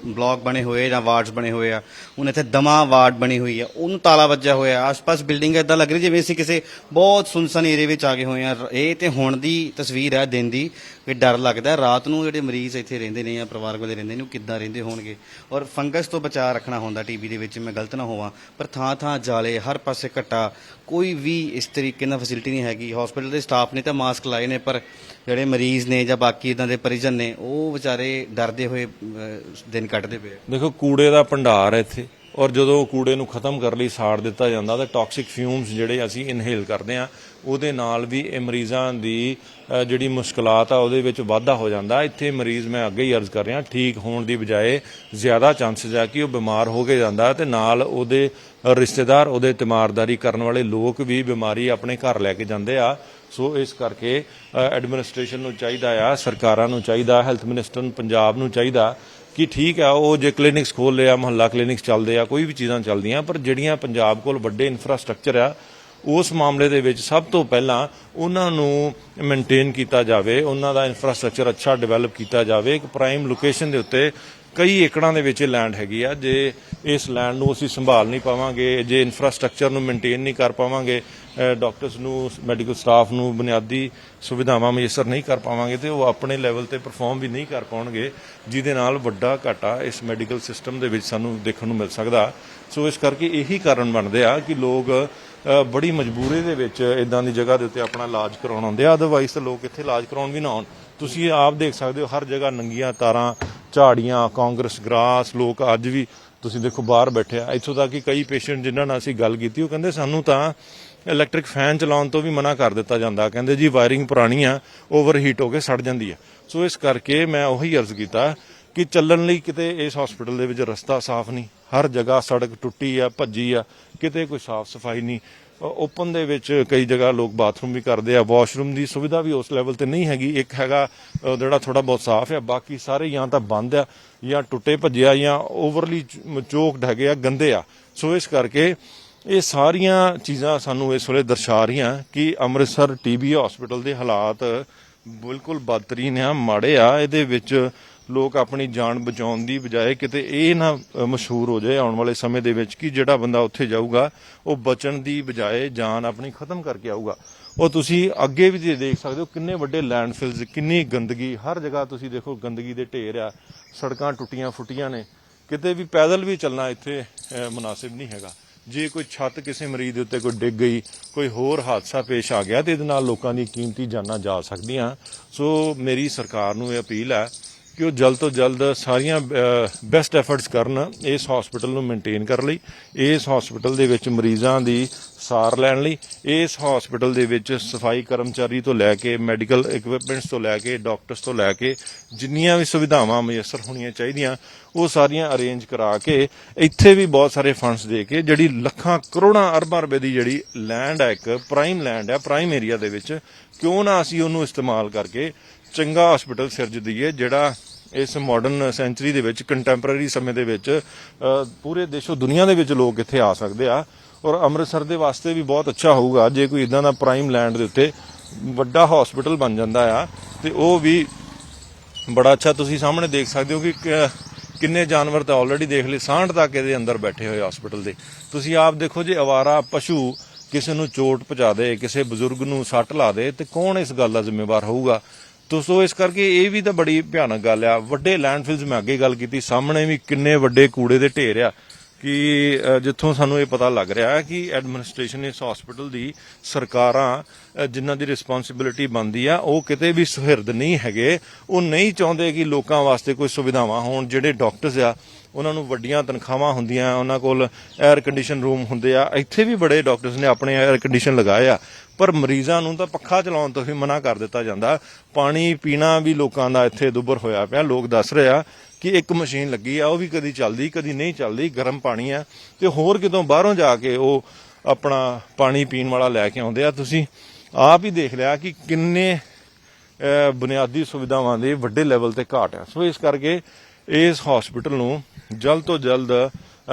ਬਲਾਕ ਬਣੇ ਹੋਏ ਜਾਂ ਵਾਰਡਸ ਬਣੇ ਹੋਏ ਆ ਹੁਣ ਇੱਥੇ ਦਮਾ ਵਾਰਡ ਬਣੀ ਹੋਈ ਆ ਉਹਨੂੰ ਤਾਲਾ ਵੱਜਿਆ ਹੋਇਆ। ਆਸ-ਪਾਸ ਬਿਲਡਿੰਗ ਇਦਾਂ ਲੱਗ ਰਹੀ ਜਿਵੇਂ ਅਸੀਂ ਕਿਸੇ ਬਹੁਤ ਸੁਨਸਾਨ ਏਰੀਏ ਵਿੱਚ ਆ ਗਏ ਹੋਏ ਆ। ਇਹ ਤੇ ਹੁਣ ਦੀ ਤਸਵੀਰ ਹੈ ਦਿਨ ਦੀ ਕਿ ਡਰ ਲੱਗਦਾ ਰਾਤ ਨੂੰ ਜਿਹੜੇ ਮਰੀਜ਼ ਇੱਥੇ ਰਹਿੰਦੇ ਨੇ ਜਾਂ ਪਰਿਵਾਰਕ ਵਾਲੇ ਰਹਿੰਦੇ ਨੇ, ਉਹ ਕਿੱਦਾਂ ਰਹਿੰਦੇ ਹੋਣਗੇ? ਔਰ ਫੰਗਸ ਤੋਂ ਬਚਾਅ ਰੱਖਣਾ ਹੁੰਦਾ ਟੀਬੀ ਦੇ ਵਿੱਚ, ਮੈਂ ਗਲਤ ਨਾ ਹੋਵਾਂ, ਪਰ ਥਾਂ ਥਾਂ ਜਾਲੇ, ਹਰ ਪਾਸੇ ਘੱਟਾ, ਕੋਈ ਵੀ ਇਸ ਤਰੀਕੇ ਨਾਲ ਫੈਸਿਲਿਟੀ ਨਹੀਂ ਹੈਗੀ। ਹਸਪੀਟਲ ਦੇ ਸਟਾਫ ਨੇ ਤਾਂ ਮਾਸਕ ਲਾਏ ਨੇ, ਪਰ ਜਿਹੜੇ ਮਰੀਜ਼ ਨੇ ਜਾਂ ਬਾਕੀ ਇਦਾਂ ਦੇ ਪਰਿਜਨ ਨੇ, ਉਹ ਵਿਚਾਰੇ ਡਰਦੇ ਹੋਏ ਦਿਨ ਕੱਟਦੇ ਪਏ ਦੇਖੋ, ਕੂੜੇ ਦਾ ਭੰਡਾਰ ਹੈ ਇੱਥੇ। ਔਰ ਜਦੋਂ ਕੂੜੇ ਨੂੰ ਖਤਮ ਕਰਨ ਲਈ, ਸਾੜ ਦਿੱਤਾ ਜਾਂਦਾ, ਤਾਂ ਟਾਕਸਿਕ ਫਿਊਮਸ ਜਿਹੜੇ ਅਸੀਂ ਇਨਹੇਲ ਕਰਦੇ ਆ ਉਹਦੇ ਨਾਲ ਵੀ ਇਹ ਮਰੀਜ਼ਾਂ ਦੀ ਜਿਹੜੀ ਮੁਸ਼ਕਲਾਤ ਆ, ਉਹਦੇ ਵਿੱਚ ਵਾਧਾ ਹੋ ਜਾਂਦਾ। ਇੱਥੇ ਮਰੀਜ਼ ਮੈਂ ਅੱਗੇ ਹੀ ਅਰਜ਼ ਕਰ ਰਿਹਾ, ਠੀਕ ਹੋਣ ਦੀ ਬਜਾਏ ਜ਼ਿਆਦਾ ਚਾਂਸਸ ਆ ਕਿ ਉਹ ਬਿਮਾਰ ਹੋ ਕੇ ਜਾਂਦਾ ਤੇ ਨਾਲ ਉਹਦੇ ਰਿਸ਼ਤੇਦਾਰ, ਉਹਦੇ ਤਿਮਾਰਦਾਰੀ ਕਰਨ ਵਾਲੇ ਲੋਕ ਵੀ ਬਿਮਾਰੀ ਆਪਣੇ ਘਰ ਲੈ ਕੇ ਜਾਂਦੇ ਆ। ਸੋ ਇਸ ਕਰਕੇ ਐਡਮਿਨਿਸਟ੍ਰੇਸ਼ਨ ਨੂੰ ਚਾਹੀਦਾ ਆ, ਸਰਕਾਰਾਂ ਨੂੰ ਚਾਹੀਦਾ ਹੈਲਥ ਮਿਨਿਸਟਰ ਨੂੰ, ਪੰਜਾਬ ਨੂੰ ਚਾਹੀਦਾ ਕਿ ਠੀਕ ਆ, ਉਹ ਜੇ ਕਲੀਨਿਕਸ ਖੋਲ ਲਿਆ ਮੁਹੱਲਾ ਕਲੀਨਿਕਸ ਚੱਲਦੇ ਆ, ਕੋਈ ਵੀ ਚੀਜ਼ਾਂ ਚੱਲਦੀਆਂ, ਪਰ ਜਿਹੜੀਆਂ ਪੰਜਾਬ ਕੋਲ ਵੱਡੇ ਇਨਫਰਾਸਟ੍ਰਕਚਰ ਆ, ਉਸ ਮਾਮਲੇ ਦੇ ਵਿੱਚ ਸਭ ਤੋਂ ਪਹਿਲਾਂ ਉਹਨਾਂ ਨੂੰ ਮੇਨਟੇਨ ਕੀਤਾ ਜਾਵੇ, ਉਹਨਾਂ ਦਾ ਇਨਫਰਾਸਟ੍ਰਕਚਰ ਅੱਛਾ ਡਿਵੈਲਪ ਕੀਤਾ ਜਾਵੇ, ਇੱਕ ਪ੍ਰਾਈਮ ਲੋਕੇਸ਼ਨ ਦੇ ਉੱਤੇ ਕਈ ਏਕੜਾਂ ਦੇ ਵਿੱਚ ਇਹ ਲੈਂਡ ਹੈਗੀ ਆ। ਜੇ ਇਸ ਲੈਂਡ ਨੂੰ ਅਸੀਂ ਸੰਭਾਲ ਨਹੀਂ ਪਾਵਾਂਗੇ, ਜੇ ਇਨਫਰਾਸਟ੍ਰਕਚਰ ਨੂੰ ਮੇਨਟੇਨ ਨਹੀਂ ਕਰ ਪਾਵਾਂਗੇ ਡਾਕਟਰਸ ਨੂੰ ਮੈਡੀਕਲ ਸਟਾਫ ਨੂੰ ਬੁਨਿਆਦੀ ਸੁਵਿਧਾਵਾਂ ਮੁਯੱਸਰ ਨਹੀਂ ਕਰ ਪਾਵਾਂਗੇ ਤੇ ਉਹ ਆਪਣੇ ਲੈਵਲ ਤੇ ਪਰਫਾਰਮ ਵੀ ਨਹੀਂ ਕਰ ਪਾਉਣਗੇ, ਜਿਹਦੇ ਨਾਲ ਵੱਡਾ ਘਾਟਾ ਇਸ ਮੈਡੀਕਲ ਸਿਸਟਮ ਦੇ ਵਿੱਚ ਸਾਨੂੰ ਦੇਖਣ ਨੂੰ ਮਿਲ ਸਕਦਾ। ਸੋ ਇਸ ਕਰਕੇ ਇਹੀ ਕਾਰਨ ਬਣਦੇ ਆ ਕਿ ਲੋਕ ਬੜੀ ਮਜਬੂਰੀ ਦੇ ਵਿੱਚ ਇਦਾਂ ਦੀ ਜਗ੍ਹਾ ਦੇ ਉੱਤੇ ਆਪਣਾ ਇਲਾਜ ਕਰਾਉਣ ਆਉਂਦੇ ਆ। ਅਦਰਵਾਈਜ਼ ਤਾਂ ਲੋਕ ਇੱਥੇ ਇਲਾਜ ਕਰਾਉਣ ਵੀ ਨਾ ਆਉਣ। ਤੁਸੀਂ ਆਪ ਦੇਖ ਸਕਦੇ ਹੋ, ਹਰ ਜਗ੍ਹਾ ਨੰਗੀਆਂ ਤਾਰਾਂ ਝਾੜੀਆਂ, ਕਾਂਗਰਸ, ਗ੍ਰਾਸ, ਲੋਕ ਅੱਜ ਵੀ ਤੁਸੀਂ ਦੇਖੋ ਬਾਹਰ ਬੈਠੇ ਆ। ਇੱਥੋਂ ਤੱਕ ਕਿ ਕਈ ਪੇਸ਼ੈਂਟ ਜਿਨ੍ਹਾਂ ਨਾਲ ਅਸੀਂ ਗੱਲ ਕੀਤੀ, ਉਹ ਕਹਿੰਦੇ ਸਾਨੂੰ ਤਾਂ ਇਲੈਕਟ੍ਰਿਕ ਫੈਨ ਚਲਾਉਣ ਤੋਂ ਵੀ ਮਨਾ ਕਰ ਦਿੱਤਾ ਜਾਂਦਾ। ਕਹਿੰਦੇ ਜੀ ਵਾਇਰਿੰਗ ਪੁਰਾਣੀ ਆ ਓਵਰਹੀਟ ਹੋ ਕੇ ਸੜ ਜਾਂਦੀ ਆ। ਸੋ ਇਸ ਕਰਕੇ ਮੈਂ ਉਹੀ ਅਰਜ਼ ਕੀਤਾ ਕਿ ਚੱਲਣ ਲਈ ਕਿਤੇ ਇਸ ਹਸਪੀਟਲ ਦੇ ਵਿੱਚ ਰਸਤਾ ਸਾਫ਼ ਨਹੀਂ। ਹਰ ਜਗ੍ਹਾ ਸੜਕ ਟੁੱਟੀ ਆ, ਭੱਜੀ ਆ, ਕਿਤੇ ਕੋਈ ਸਾਫ਼ ਸਫ਼ਾਈ ਨਹੀਂ। ਓਪਨ ਦੇ ਵਿੱਚ ਕਈ ਜਗ੍ਹਾ ਲੋਕ ਬਾਥਰੂਮ ਵੀ ਕਰਦੇ ਆ ਵਾਸ਼ਰੂਮ ਦੀ ਸੁਵਿਧਾ ਵੀ ਉਸ ਲੈਵਲ ਤੇ ਨਹੀਂ ਹੈਗੀ। ਇੱਕ ਹੈਗਾ ਜਿਹੜਾ ਥੋੜਾ ਬਹੁਤ ਸਾਫ਼ ਆ, ਬਾਕੀ ਸਾਰੇ ਜਾਂ ਤਾਂ ਬੰਦ ਆ, ਜਾਂ ਟੁੱਟੇ ਭੱਜਿਆ, ਜਾਂ ਓਵਰਲੀ ਚੋਕਡ ਹੈਗੇ ਆ, ਗੰਦੇ ਆ। ਸੋ ਇਸ ਕਰਕੇ ਇਹ ਸਾਰੀਆਂ ਚੀਜ਼ਾਂ ਸਾਨੂੰ ਇਸ ਵੇਲੇ ਦਰਸਾ ਰਹੀਆਂ ਕਿ ਅੰਮ੍ਰਿਤਸਰ ਟੀਬੀ ਹਸਪੀਟਲ ਦੇ ਹਾਲਾਤ ਬਿਲਕੁਲ ਬਦਤਰੀਨ ਆ, ਮਾੜੇ ਆ। ਇਹਦੇ ਵਿੱਚ ਲੋਕ ਆਪਣੀ ਜਾਨ ਬਚਾਉਣ ਦੀ ਬਜਾਏ ਕਿਤੇ ਇਹ ਨਾ ਮਸ਼ਹੂਰ ਹੋ ਜਾਏ ਆਉਣ ਵਾਲੇ ਸਮੇਂ ਦੇ ਵਿੱਚ ਕਿ ਜਿਹੜਾ ਬੰਦਾ ਉੱਥੇ ਜਾਊਗਾ ਉਹ ਬਚਣ ਦੀ ਬਜਾਏ ਜਾਨ ਆਪਣੀ ਖਤਮ ਕਰਕੇ ਆਊਗਾ। ਉਹ ਤੁਸੀਂ ਅੱਗੇ ਵੀ ਜੇ ਦੇਖ ਸਕਦੇ ਹੋ ਕਿੰਨੇ ਵੱਡੇ ਲੈਂਡਫਿਲਸ ਕਿੰਨੀ ਗੰਦਗੀ ਹਰ ਜਗ੍ਹਾ ਤੁਸੀਂ ਦੇਖੋ ਗੰਦਗੀ ਦੇ ਢੇਰ ਆ ਸੜਕਾਂ ਟੁੱਟੀਆਂ ਫੁੱਟੀਆਂ ਨੇ। ਕਿਤੇ ਵੀ ਪੈਦਲ ਵੀ ਚੱਲਣਾ ਇੱਥੇ ਅ, ਮੁਨਾਸਿਬ ਨਹੀਂ ਹੈਗਾ। ਜੇ ਕੋਈ ਛੱਤ ਕਿਸੇ ਮਰੀਜ਼ ਦੇ ਉੱਤੇ ਕੋਈ ਡਿੱਗ ਗਈ ਕੋਈ ਹੋਰ ਹਾਦਸਾ ਪੇਸ਼ ਆ ਗਿਆ ਤੇ ਇਹਦੇ ਨਾਲ ਲੋਕਾਂ ਦੀ ਕੀਮਤੀ ਜਾਨਾਂ ਜਾ ਸਕਦੀਆਂ। ਸੋ ਮੇਰੀ ਸਰਕਾਰ ਨੂੰ ਇਹ ਅਪੀਲ ਹੈ ਕਿ ਉਹ ਜਲਦ ਤੋਂ ਜਲਦ ਸਾਰੀਆਂ ਬੈਸਟ ਐਫਰਟਸ ਕਰਨ ਇਸ ਹਸਪੀਟਲ ਨੂੰ ਮੇਨਟੇਨ ਕਰਨ ਲਈ, ਇਸ ਹਸਪੀਟਲ ਦੇ ਵਿੱਚ ਮਰੀਜ਼ਾਂ ਦੀ ਸਾਰ ਲੈਣ ਲਈ, ਇਸ ਹਸਪੀਟਲ ਦੇ ਵਿੱਚ ਸਫ਼ਾਈ ਕਰਮਚਾਰੀ ਤੋਂ ਲੈ ਕੇ ਮੈਡੀਕਲ ਇਕਵਿਪਮੈਂਟਸ ਤੋਂ ਲੈ ਕੇ ਡਾਕਟਰਸ ਤੋਂ ਲੈ ਕੇ ਜਿੰਨੀਆਂ ਵੀ ਸੁਵਿਧਾਵਾਂ ਮੁਯੱਸਰ ਹੋਣੀਆਂ ਚਾਹੀਦੀਆਂ, ਉਹ ਸਾਰੀਆਂ ਅਰੇਂਜ ਕਰਾ ਕੇ ਇੱਥੇ ਵੀ ਬਹੁਤ ਸਾਰੇ ਫੰਡਸ ਦੇ ਕੇ, ਜਿਹੜੀ ਲੱਖਾਂ ਕਰੋੜਾਂ ਅਰਬਾਂ ਰੁਪਏ ਦੀ ਜਿਹੜੀ ਲੈਂਡ ਹੈ ਇੱਕ ਪ੍ਰਾਈਮ ਲੈਂਡ ਹੈ ਪ੍ਰਾਈਮ ਏਰੀਆ ਦੇ ਵਿੱਚ, ਕਿਉਂ ਨਾ ਅਸੀਂ ਉਹਨੂੰ ਇਸਤੇਮਾਲ ਕਰਕੇ ਚੰਗਾ ਹਸਪੀਟਲ ਸਿਰਜ ਦਈਏ ਜਿਹੜਾ ਇਸ ਮਾਡਰਨ ਸੈਂਚਰੀ ਦੇ ਵਿੱਚ ਕੰਟੈਂਪਰੇਰੀ ਸਮੇਂ ਦੇ ਵਿੱਚ ਪੂਰੇ ਦੇਸ਼ੋ ਦੁਨੀਆ ਦੇ ਵਿੱਚ ਲੋਕ ਇੱਥੇ ਆ ਸਕਦੇ ਆ। ਔਰ ਅੰਮ੍ਰਿਤਸਰ ਦੇ ਵਾਸਤੇ ਵੀ ਬਹੁਤ ਅੱਛਾ ਹੋਊਗਾ, ਜੇ ਕੋਈ ਇਦਾਂ ਦਾ ਪ੍ਰਾਈਮ ਲੈਂਡ ਦੇ ਉੱਤੇ ਵੱਡਾ ਹਸਪੀਟਲ ਬਣ ਜਾਂਦਾ ਆ, ਤੇ ਉਹ ਵੀ ਬੜਾ ਅੱਛਾ। ਤੁਸੀਂ ਸਾਹਮਣੇ ਦੇਖ ਸਕਦੇ ਹੋ ਕਿ ਕਿੰਨੇ ਜਾਨਵਰ ਤਾਂ ਆਲਰੇਡੀ ਦੇਖ ਲਏ, ਸਾਂਢ ਤੱਕ ਇਹਦੇ ਅੰਦਰ ਬੈਠੇ ਹੋਏ ਹਸਪੀਟਲ ਦੇ। ਤੁਸੀਂ ਆਪ ਦੇਖੋ ਜੇ ਅਵਾਰਾ ਪਸ਼ੂ ਕਿਸੇ ਨੂੰ ਚੋਟ ਪਹੁੰਚਾ ਦੇ, ਕਿਸੇ ਬਜ਼ੁਰਗ ਨੂੰ ਸੱਟ ਲਾ ਦੇ, ਤੇ ਕੌਣ ਇਸ ਗੱਲ ਦਾ ਜ਼ਿੰਮੇਵਾਰ ਹੋਊਗਾ? ਤੋ ਸੋ ਇਸ ਕਰਕੇ ਇਹ ਵੀ ਤਾਂ ਬੜੀ ਭਿਆਨਕ ਗੱਲ ਆ। ਵੱਡੇ ਲੈਂਡਫਿਲਸ ਮੈਂ ਅੱਗੇ ਗੱਲ ਕੀਤੀ ਸਾਹਮਣੇ ਵੀ ਕਿੰਨੇ ਵੱਡੇ ਕੂੜੇ ਦੇ ਢੇਰ ਆ ਕਿ ਜਿੱਥੋਂ ਸਾਨੂੰ ਇਹ ਪਤਾ ਲੱਗ ਰਿਹਾ ਹੈ ਕਿ ਐਡਮਿਨਿਸਟ੍ਰੇਸ਼ਨ ਇਸ ਹਸਪੀਟਲ ਦੀ ਸਰਕਾਰਾਂ ਅ, ਜਿਨ੍ਹਾਂ ਦੀ ਰਿਸਪੌਂਸਿਬਿਲਿਟੀ ਬਣਦੀ ਆ ਉਹ ਕਿਤੇ ਵੀ ਸੁਹਿਰਦ ਨਹੀਂ ਹੈਗੇ। ਉਹ ਨਹੀਂ ਚਾਹੁੰਦੇ ਕਿ ਲੋਕਾਂ ਵਾਸਤੇ ਕੋਈ ਸੁਵਿਧਾਵਾਂ ਹੋਣ ਜਿਹੜੇ ਡਾਕਟਰਸ ਆ ਉਹਨਾਂ ਨੂੰ ਵੱਡੀਆਂ ਤਨਖਾਹਾਂ ਹੁੰਦੀਆਂ, ਉਹਨਾਂ ਕੋਲ 에ਅਰ ਕੰਡੀਸ਼ਨ ਰੂਮ ਹੁੰਦੇ ਆ। ਇੱਥੇ ਵੀ ਬੜੇ ਡਾਕਟਰਸ ਨੇ ਆਪਣੇ 에ਅਰ ਕੰਡੀਸ਼ਨ ਲਗਾਏ ਆ। ਪਰ ਮਰੀਜ਼ਾਂ ਨੂੰ ਤਾਂ ਪੱਖਾ ਚਲਾਉਣ ਤੋਂ ਵੀ ਮਨਾ ਕਰ ਦਿੱਤਾ ਜਾਂਦਾ। ਪਾਣੀ ਪੀਣਾ ਵੀ ਲੋਕਾਂ ਦਾ ਇੱਥੇ ਦੁੱਬਰ ਹੋਇਆ ਪਿਆ। ਲੋਕ ਦੱਸ ਰਹੇ ਆ ਕਿ ਇੱਕ ਮਸ਼ੀਨ ਲੱਗੀ ਆ, ਉਹ ਵੀ ਕਦੀ ਚੱਲਦੀ, ਕਦੀ ਨਹੀਂ ਚੱਲਦੀ, ਗਰਮ ਪਾਣੀ ਆ। ਤੇ ਹੋਰ ਕਿਤੋਂ ਬਾਹਰੋਂ ਜਾ ਕੇ ਉਹ ਆਪਣਾ ਪਾਣੀ ਪੀਣ ਵਾਲਾ ਲੈ ਕੇ ਆਉਂਦੇ ਆ। ਤੁਸੀਂ ਆਪ ਹੀ ਦੇਖ ਲਿਆ ਕਿ ਕਿੰਨੇ ਬੁਨਿਆਦੀ ਸੁਵਿਧਾਵਾਂ ਦੇ ਵੱਡੇ ਲੈਵਲ ਤੇ ਘਾਟ ਹੈ ਸੋ ਇਸ ਕਰਕੇ ਇਸ ਹਸਪੀਟਲ ਨੂੰ ਜਲਦ ਤੋਂ ਜਲਦ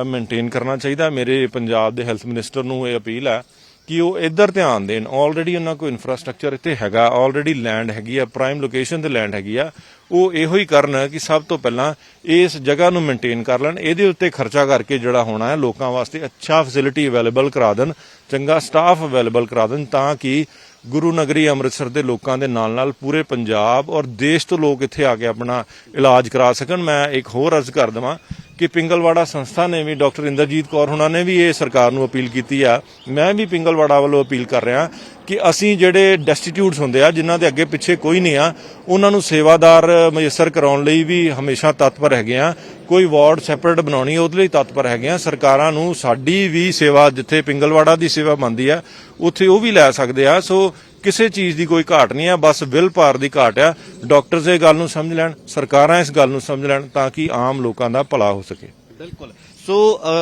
ਮੇਨਟੇਨ ਕਰਨਾ ਚਾਹੀਦਾ। ਮੇਰੇ ਪੰਜਾਬ ਦੇ ਹੈਲਥ ਮਿਨਿਸਟਰ ਨੂੰ ਇਹ ਅਪੀਲ ਹੈ ਕਿ ਉਹ ਇੱਧਰ ਧਿਆਨ ਦੇਣ। ਆਲਰੇਡੀ ਉਹਨਾਂ ਕੋਲ ਇਨਫਰਾਸਟ੍ਰਕਚਰ ਇੱਥੇ ਹੈਗਾ ਆਲਰੇਡੀ ਲੈਂਡ ਹੈਗੀ ਆ ਪ੍ਰਾਈਮ ਲੋਕੇਸ਼ਨ ਤੇ ਲੈਂਡ ਹੈਗੀ ਆ। ਉਹ ਇਹੋ ਹੀ ਕਰਨ ਕਿ ਸਭ ਤੋਂ ਪਹਿਲਾਂ ਇਸ ਜਗ੍ਹਾ ਨੂੰ ਮੇਨਟੇਨ ਕਰ ਲੈਣ। ਇਹਦੇ ਉੱਤੇ ਖਰਚਾ ਕਰਕੇ ਜਿਹੜਾ ਹੋਣਾ ਹੈ, ਲੋਕਾਂ ਵਾਸਤੇ ਅੱਛਾ ਫੈਸਿਲਿਟੀ ਅਵੇਲੇਬਲ ਕਰਾ ਦੇਣ, ਚੰਗਾ ਸਟਾਫ ਅਵੇਲੇਬਲ ਕਰਾ ਦੇਣ ਤਾਂ ਕਿ ਗੁਰੂ ਨਗਰੀ ਅੰਮ੍ਰਿਤਸਰ ਦੇ ਲੋਕਾਂ ਦੇ ਨਾਲ ਨਾਲ ਪੂਰੇ ਪੰਜਾਬ ਔਰ ਦੇਸ਼ ਤੋਂ ਲੋਕ ਇੱਥੇ ਆ ਕੇ ਆਪਣਾ ਇਲਾਜ ਕਰਾ ਸਕਣ। ਮੈਂ ਇੱਕ ਹੋਰ ਅਰਜ਼ ਕਰ ਦਵਾਂ ਕਿ ਪਿੰਗਲਵਾੜਾ ਸੰਸਥਾ ਨੇ ਵੀ, ਡਾਕਟਰ ਇੰਦਰਜੀਤ ਕੌਰ ਹੁਣਾਂ ਨੇ ਵੀ ਇਹ ਸਰਕਾਰ ਨੂੰ ਅਪੀਲ ਕੀਤੀ ਆ। ਮੈਂ ਵੀ ਪਿੰਗਲਵਾੜਾ ਵੱਲੋਂ ਅਪੀਲ ਕਰ ਰਿਹਾ ਕਿ ਅਸੀਂ ਜਿਹੜੇ ਡੈਸਟੀਟਿਊਟਸ ਹੁੰਦੇ ਆ, ਜਿਨ੍ਹਾਂ ਦੇ ਅੱਗੇ ਪਿੱਛੇ ਕੋਈ ਨਹੀਂ ਆ, ਉਹਨਾਂ ਨੂੰ ਸੇਵਾਦਾਰ ਮਯਸਰ ਕਰਾਉਣ ਲਈ ਵੀ ਹਮੇਸ਼ਾ ਤਤਪਰ ਹੈਗੇ ਆ। ਕੋਈ ਵਾਰਡ ਸੈਪਰੇਟ ਬਣਾਉਣੀ ਉਹਦੇ ਲਈ ਤਤਪਰ ਹੈਗੇ ਆ। ਸਰਕਾਰਾਂ ਨੂੰ ਸਾਡੀ ਵੀ ਸੇਵਾ, ਜਿੱਥੇ ਪਿੰਗਲਵਾੜਾ ਦੀ ਸੇਵਾ ਬਣਦੀ ਆ, ਉੱਥੇ ਉਹ ਵੀ ਲੈ ਸਕਦੇ ਆ। ਸੋ ਕਿਸੇ ਚੀਜ਼ ਦੀ ਕੋਈ ਘਾਟ ਨਹੀਂ ਆ, ਬਸ ਵਿਲ ਭਾਰ ਦੀ ਘਾਟ ਆ। ਡਾਕਟਰਸ ਇਹ ਗੱਲ ਨੂੰ ਸਮਝ ਲੈਣ, ਸਰਕਾਰਾਂ ਇਸ ਗੱਲ ਨੂੰ ਸਮਝ ਲੈਣ ਤਾਂ ਕਿ ਆਮ ਲੋਕਾਂ ਦਾ ਭਲਾ ਹੋ ਸਕੇ। ਬਿਲਕੁਲ। ਸੋ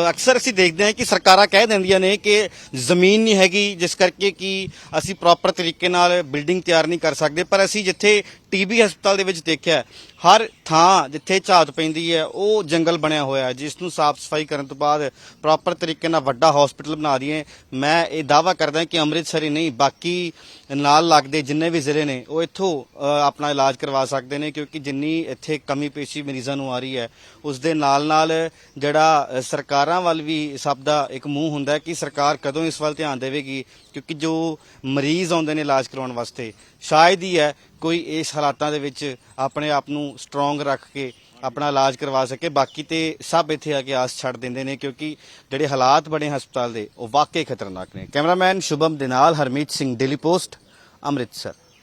ਅਕਸਰ ਅਸੀਂ ਦੇਖਦੇ ਹਾਂ ਕਿ ਸਰਕਾਰਾਂ ਕਹਿ ਦਿੰਦੀਆਂ ਨੇ ਕਿ ਜ਼ਮੀਨ ਨਹੀਂ ਹੈਗੀ, ਜਿਸ ਕਰਕੇ ਕਿ ਅਸੀਂ ਪ੍ਰੋਪਰ ਤਰੀਕੇ ਨਾਲ ਬਿਲਡਿੰਗ ਤਿਆਰ ਨਹੀਂ ਕਰ ਸਕਦੇ, ਪਰ ਅਸੀਂ ਜਿੱਥੇ ਟੀਬੀ ਹਸਪਤਾਲ ਦੇ ਵਿੱਚ ਦੇਖਿਆ ਹਰ ਥਾਂ ਜਿੱਥੇ ਝਾਤ ਪੈਂਦੀ ਹੈ, ਉਹ ਜੰਗਲ ਬਣਿਆ ਹੋਇਆ ਹੈ। ਜਿਸ ਨੂੰ ਸਾਫ਼ ਸਫ਼ਾਈ ਕਰਨ ਤੋਂ ਬਾਅਦ ਪ੍ਰੋਪਰ ਤਰੀਕੇ ਨਾਲ ਵੱਡਾ ਹਸਪੀਟਲ ਬਣਾ ਦਈਏ। ਮੈਂ ਇਹ ਦਾਵਾ ਕਰਦਾ ਕਿ ਅੰਮ੍ਰਿਤਸਰ ਹੀ ਨਹੀਂ, ਬਾਕੀ ਨਾਲ ਲੱਗਦੇ ਜਿੰਨੇ ਵੀ ਜ਼ਿਲ੍ਹੇ ਨੇ, ਉਹ ਇੱਥੋਂ ਆਪਣਾ ਇਲਾਜ ਕਰਵਾ ਸਕਦੇ ਨੇ, ਕਿਉਂਕਿ ਜਿੰਨੀ ਇੱਥੇ ਕਮੀ ਪੇਸ਼ੀ ਮਰੀਜ਼ਾਂ ਨੂੰ ਆ ਰਹੀ ਹੈ, ਉਸ ਦੇ ਨਾਲ ਨਾਲ ਜਿਹੜਾ ਸਰਕਾਰਾਂ ਵੱਲ ਵੀ ਸਭ ਦਾ ਇੱਕ ਮੂੰਹ ਹੁੰਦਾ ਕਿ ਸਰਕਾਰ ਕਦੋਂ ਇਸ ਵੱਲ ਧਿਆਨ ਦੇਵੇਗੀ, ਕਿਉਂਕਿ ਜੋ ਮਰੀਜ਼ ਆਉਂਦੇ ਨੇ ਇਲਾਜ ਕਰਵਾਉਣ ਵਾਸਤੇ, ਸ਼ਾਇਦ ਹੀ ਹੈ ਕੋਈ ਇਸ ਹਾਲਾਤਾਂ ਦੇ ਵਿੱਚ ਆਪਣੇ ਆਪ ਨੂੰ ਸਟਰੋਂਗ ਰੱਖ ਕੇ ਆਪਣਾ ਇਲਾਜ ਕਰਵਾ ਸਕੇ। ਬਾਕੀ ਤੇ ਸਭ ਇੱਥੇ ਆ ਕੇ ਆਸ ਛੱਡ ਦਿੰਦੇ ਨੇ ਕਿਉਂਕਿ ਜਿਹੜੇ ਹਾਲਾਤ ਬਣੇ ਹਸਪਤਾਲ ਦੇ, ਉਹ ਵਾਕਈ ਖਤਰਨਾਕ ਨੇ। ਕੈਮਰਾਮੈਨ ਸ਼ੁਭਮ ਦੇ ਨਾਲ ਹਰਮੀਤ ਸਿੰਘ ਡੇਲੀ ਪੋਸਟ ਅੰਮ੍ਰਿਤਸਰ।